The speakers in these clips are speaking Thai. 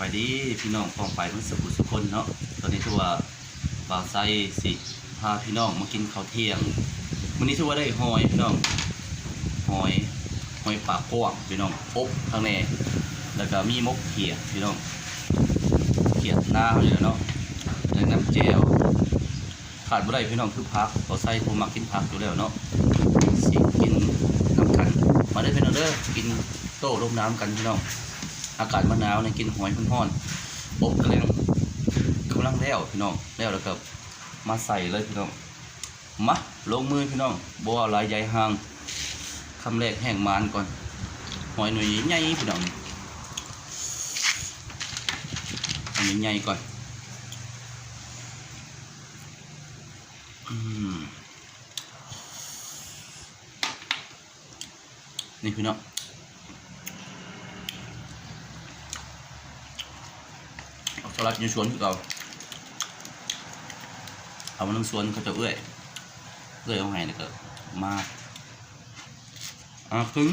ไปดีพี่น้องฟองไปมันสุขสุขคนเนาะตอนนี้ถือว่าบ่าไซสิพาพี่น้องมากินข้าวเที่ยงวันนี้ถือว่าได้หอยพี่น้องหอยหอยปากกว้างพี่น้องอบข้างในแล้วก็มีมกเขียดพี่น้องเขียดหน้าเขาอยู่เนาะแล้วน้ำเจลขาดบ่ได้พี่น้องคือพักบ่าวไซผมมักกินผักอยู่แล้วเนาะสิกินน้ำกันมาได้เป็นออเดอร์กินโต้ลมน้ำกันพี่น้อง อากาศมันหนาวเนี่ยกินหอยห้อนๆอบกระเลงกำลังแล้วพี่น้องแล้วแล้วก็มาใส่เลยพี่น้องมาลงมือพี่น้องบัวลายใหญ่หางคำแรกแห้งมานก่อน หอยหน่วยใหญ่พี่น้องอันนี้ใหญ่ก่อนนี่พี่น้อง เอา สลัดอยู่สวนคือเก่าเอามาลงสวนเขาจะเอื้อยเอื้อยเอาไงนี่ก็มาอะถึง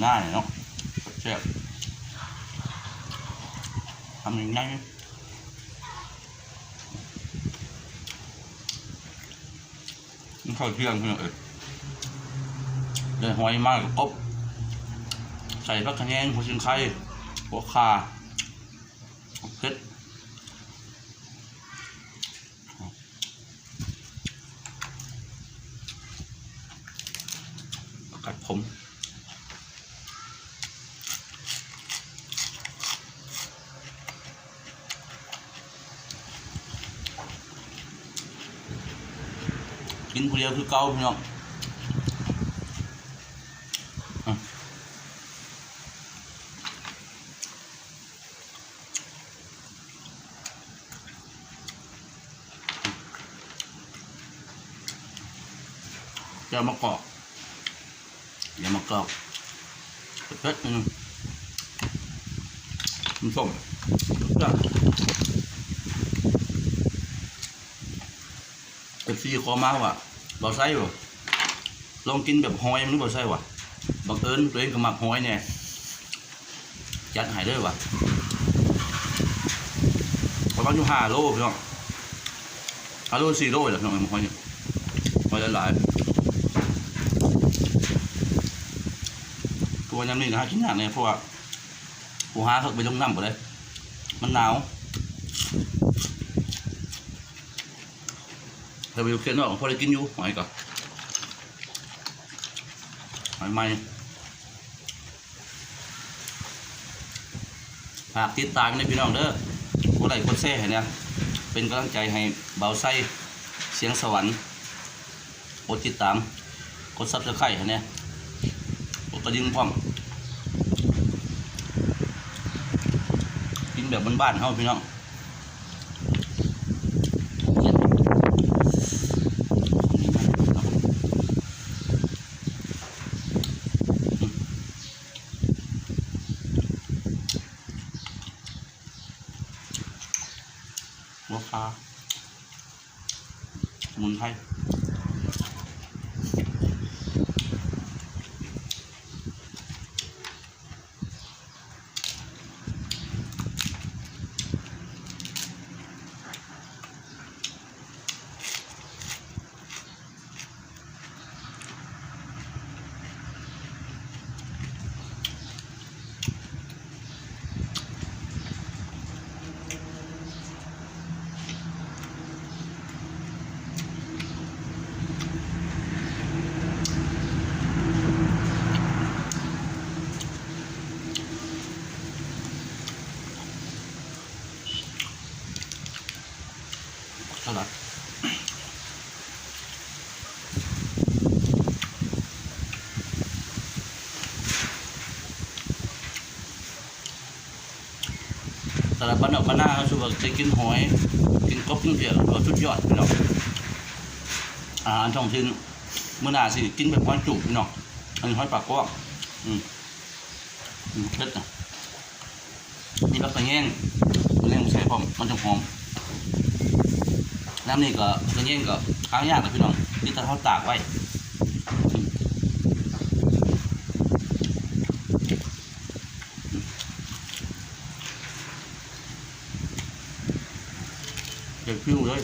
หน้าเนี่ยเนาะแซ่บทำยังไงมันเข้าเที่ยงเพื่อนเอ้ยเลยหอยมากกับกบใส่ผักขะแยงหัวชิงไข่หัวคาเผ็ดกัดผม กินคนเดียวคือเก่าพี่น้องจะมากรอกอย่ามากรอกเผ็ดนึงมันส้มจ้ะเป็นซีคอมาว่ะ บอไส้ว่ะลองกินแบบหอยมันบอไส้ว่ะบังเอิญตัวเองก็มักหอยเนี่ยจัดหายเลยว่ะประมาณอยู่ห้าโลพี่น้องห้าโลสี่โลเลยพี่น้องหอยเนี่ยหอยหลายๆตัวยำนี่นะฮะกินยากเนี่ยเพราะว่าผู้หาเขาไปลงน้ำหมดเลยมันหนาว เราไปดูเคียนนอกพอได้กินอยู่หอยก่อนหอยไหม้ฝากติดตามในพี่น้องเด้อผู้ใดคนแซ่เนี่ยเป็นกำลังใจให้เบาไส้เสียงสวรรค์กดติดตามกดซับสไครต์เนี่ยกดกระดิ่งพร้อมกินแบบบ้านๆเฮาพี่น้อง หัวคาสมุนไพร สำหรับบ้านนอกบ้าหน้าเขาชอบจะกินหอย กินกบกินเขียดก็ชุดยอดพี่น้องอาหารท้องถิ่นเมื่อหนาสิกินแบบหอยจุกพี่น้องอันนี้หอยปากกว้างอืมเล็ดนะมีรักกระแยงกระแยงใส่พร้อมมันจะหอมน้ำนี่ก็กระแยงก็ค้างยากนะพี่น้องนี่ถ้าเขาตากไว้ เดี๋ยวพิ้วเลย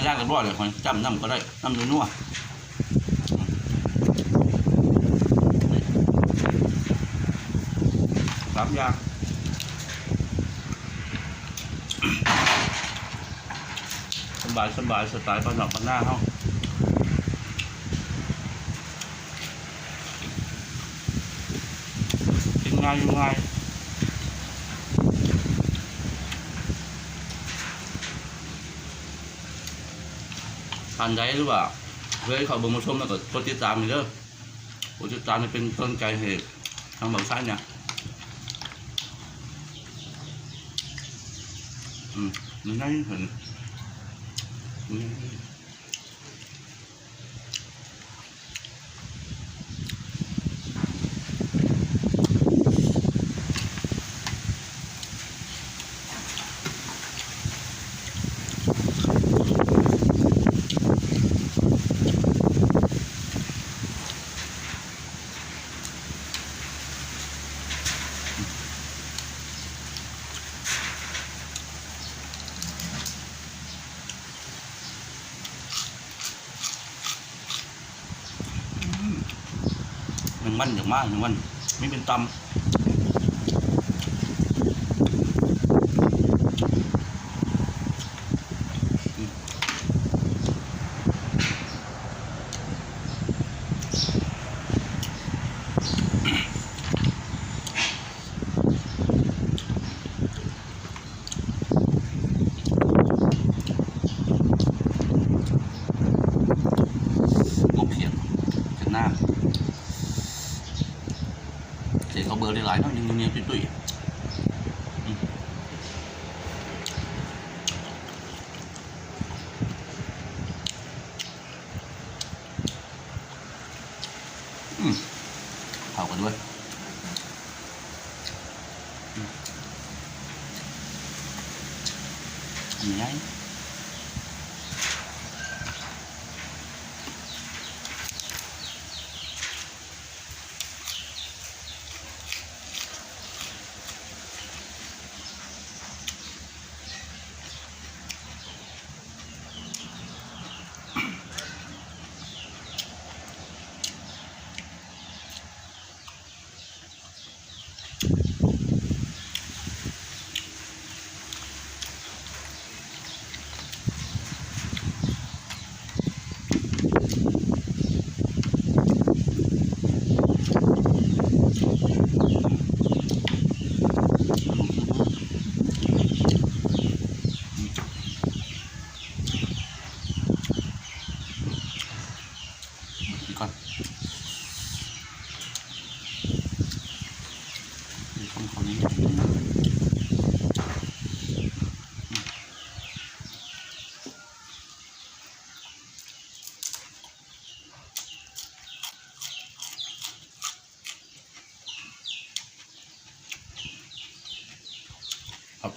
ไม้ล่างกันบ่เลยคนจำน้ำก็ได้น้ำนัวสามอย่างสบายสบายสไตล์บ้านอกบ้านหน้าเขากินง่ายอยู่ง่าย ทานได้หรือเปล่าเพื่อให้เขาเบิ่งมาชมแล้วก็กดติดตามนี่เด้อกดติดตามนี่เป็นต้นใจเหตุทางบางซ้ายเนี่ยอืมนี่น่าเห็นนี่ นึ่งวันอย่างมากหนึ่งวันไม่เป็นตำ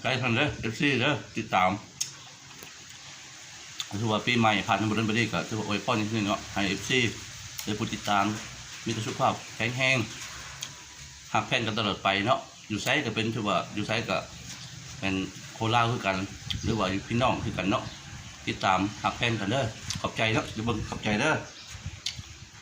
ขอบใจท่านเด้อเอฟซีเด้อติดตามถือว่าปีใหม่ผ่านมาเดือนไปได้ก็ถือว่าโอ้ยป้อนนิดนึงเนาะให้เอฟซีได้ผู้ติดตาม มีแต่สุขภาพแข็งแรงหักแพนกันตลอดไปเนาะอยู่ไซก็เป็นถือว่าอยู่ไซก็เป็นโคราคือกัน หรือว่าอยู่พี่น้องคือกันเนาะติดตามหักแพนกันเด้อขอบใจเนาะเดี๋ยวเบิ่งขอบใจเด้อ